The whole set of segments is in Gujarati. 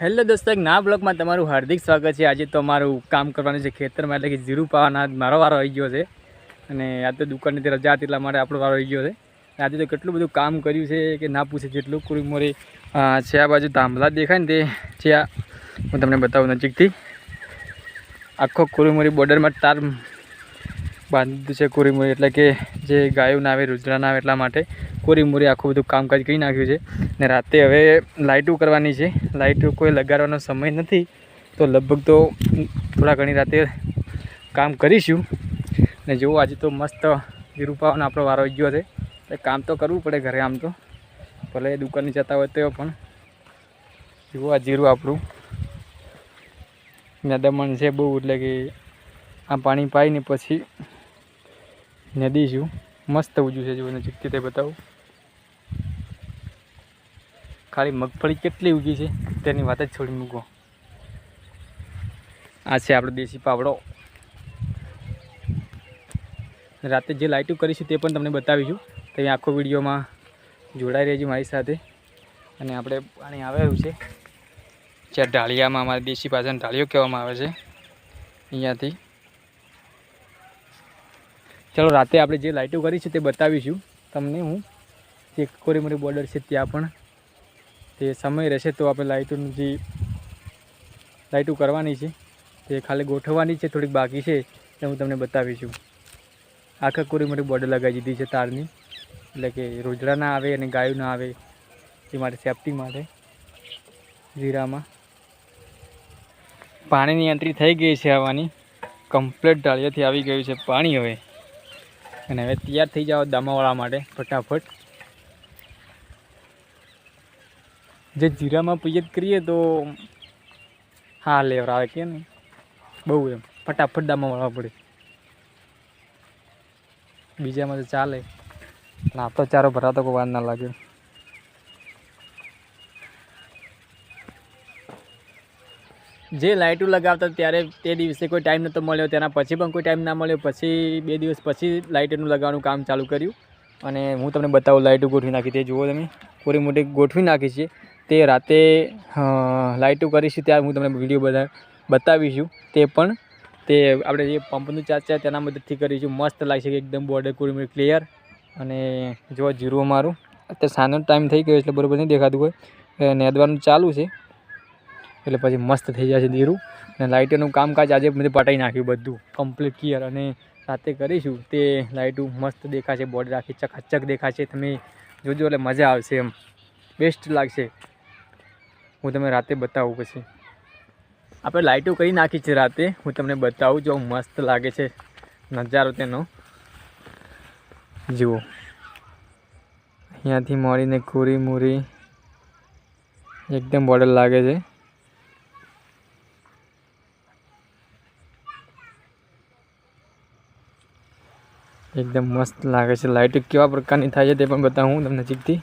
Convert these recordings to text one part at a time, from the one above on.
હેલો દોસ્તો, એક ના બ્લોગમાં તમારું હાર્દિક સ્વાગત છે. આજે તો અમારું કામ કરવાનું છે ખેતરમાં, એટલે કે જીરું પાવાના મારો વારો આવી ગયો છે. અને આજે તો દુકાનની રજા હતી એટલા માટે આપણો વારો આવી ગયો છે. આજે તો કેટલું બધું કામ કર્યું છે કે ના પૂછે, જેટલું કુરી મોરી છે આ બાજુ થાંભલા દેખાય ને તે છે આ, હું તમને બતાવું નજીકથી. આખો કુરીમોરી બોર્ડરમાં તાર બાંધ્યું છે કુરીમોરી એટલે કે જે ગાયો ના આવે રુદ્રા ના આવે એટલા માટે. કોરીમોરી આખું બધું કામકાજ કરી નાખ્યું છે. ને રાતે હવે લાઇટો કરવાની છે. લાઇટો કોઈ લગાડવાનો સમય નથી. તો લગભગ તો થોડા ઘણી રાતે કામ કરીશું. ને જુઓ, આજે તો મસ્ત વિરૂપાવાનો આપણો વારો ગયો છે. એટલે કામ તો કરવું પડે ઘરે આમ તો. ભલે દુકાને જતા હોય તો પણ. જુઓ, આ જીરું આપણું. નદમણ દમણ છે બહુ, એટલે કે આ પાણી પાઈને પછી નદી છું મસ્ત ઉજ્યું છે જો નજીકથી તે બતાવું. ખાલી મગફળી કેટલી ઉગી છે? તેની વાત જ છોડી મૂકો. આ છે આપણો દેશી પાવડો. રાતે જે લાઇટો કરીશું તે પણ તમને બતાવીશું. તો અહીં આખો વિડીયોમાં જોડાઈ રહેજો મારી સાથે. અને આપણે પાણી આવેલું છે. જ્યાં ઢાળિયામાં અમારે દેશી પાછળ ઢાળિયો કહેવામાં આવે છે. અહીંયાથી. ચલો, રાતે આપણે જે લાઇટો કરી છે તે બતાવીશું. તમને હું જે કોરીમોરી બોર્ડર છે ત્યાં પણ તે સમય રહેશે તો આપણે લાઇટોનું જે લાઇટો કરવાની છે, તે ખાલી ગોઠવવાની છે, થોડીક બાકી છે તે હું તમને બતાવીશું આખા કોરીમોરી બોર્ડર લગાવી દીધી છે તારની. એટલે કે રોજડા ના આવે અને ગાયો ના આવે, એ માટે સેફટી માટે. જીરામાં પાણીની એન્ટ્રી થઈ ગઈ છે આવવાની. કમ્પ્લીટ ઢાળિયાથી આવી ગયું છે પાણી હવે. અને હવે તૈયાર થઈ જાઓ દામાવાળા માટે, ફટાફટ. જે જીરામાં પિયત કરીએ તો હા, લેવર આવે કે ને બહુ એમ. ફટાફટ દામાં મળવા પડે. બીજામાં તો ચાલે. આપણો ચારો ભરાતો કોઈ વાર ના લાગે. જે લાઇટો લગાવતા ત્યારે તે દિવસે કોઈ ટાઈમ નહોતો મળ્યો. તેના પછી પણ કોઈ ટાઈમ ના મળ્યો. પછી બે દિવસ પછી લાઇટોનું લગાવવાનું કામ ચાલુ કર્યું. અને હું તમને બતાવું લાઇટો ગોઠવી નાખી. તે જુઓ તમે પૂરી મોટી ગોઠવી નાખી છે. તે રાતે લાઇટો કરીશું ત્યારે હું તમને વીડિયો બધા બતાવીશું તે પણ, તે આપણે જે પંપનું ચાર્જ છે, તેના મદદથી કરીશું મસ્ત લાગશે કે એકદમ બોર્ડર કુરમી ક્લિયર અને જો જીરું મારું અત્યારે સાંજનો ટાઈમ થઈ ગયો, એટલે બરોબર નહીં દેખાતું હોય. નેદવાનું ચાલુ છે. એટલે પછી મસ્ત થઈ જશે ધીરું અને લાઇટોનું કામકાજ આજે બધું પટાઈ નાખ્યું બધું કમ્પ્લીટ ક્લિયર અને રાતે કરીશું, તે લાઇટો મસ્ત દેખાશે બોર્ડર રાખી ચકાચક દેખાશે. તમે જોજો, એટલે મજા આવશે એમ. બેસ્ટ લાગશે. હું તમને રાતે બતાવું પછી. આપણે લાઇટો કરી નાખી છે રાતે. હું તમને બતાવું જો મસ્ત લાગે છે નજારો તેનો. જુઓ. અહીંયાથી મળીને કુરી મુરી એકદમ બોર્ડર લાગે છે. એકદમ મસ્ત લાગે છે. લાઇટ કેવા પ્રકારની થાય છે તે પણ બતાવું હું તમને નજીકથી.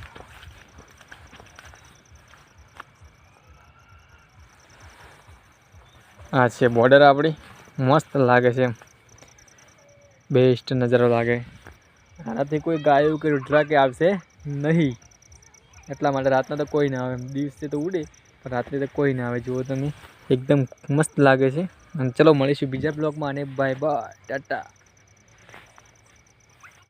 આ છે બોર્ડર આપણી. મસ્ત લાગે છે બેસ્ટ નજારો લાગે. આનાથી કોઈ ગાયું કે રૂઢરા કે આવશે નહીં. એટલા માટે રાતના તો કોઈ ના આવે. દિવસે તો ઉડે, પણ રાત્રે તો કોઈ ના આવે. જુઓ તમે. એકદમ મસ્ત લાગે છે. અને ચલો મળીશું બીજા બ્લોગમાં અને બાય બાય ટાટા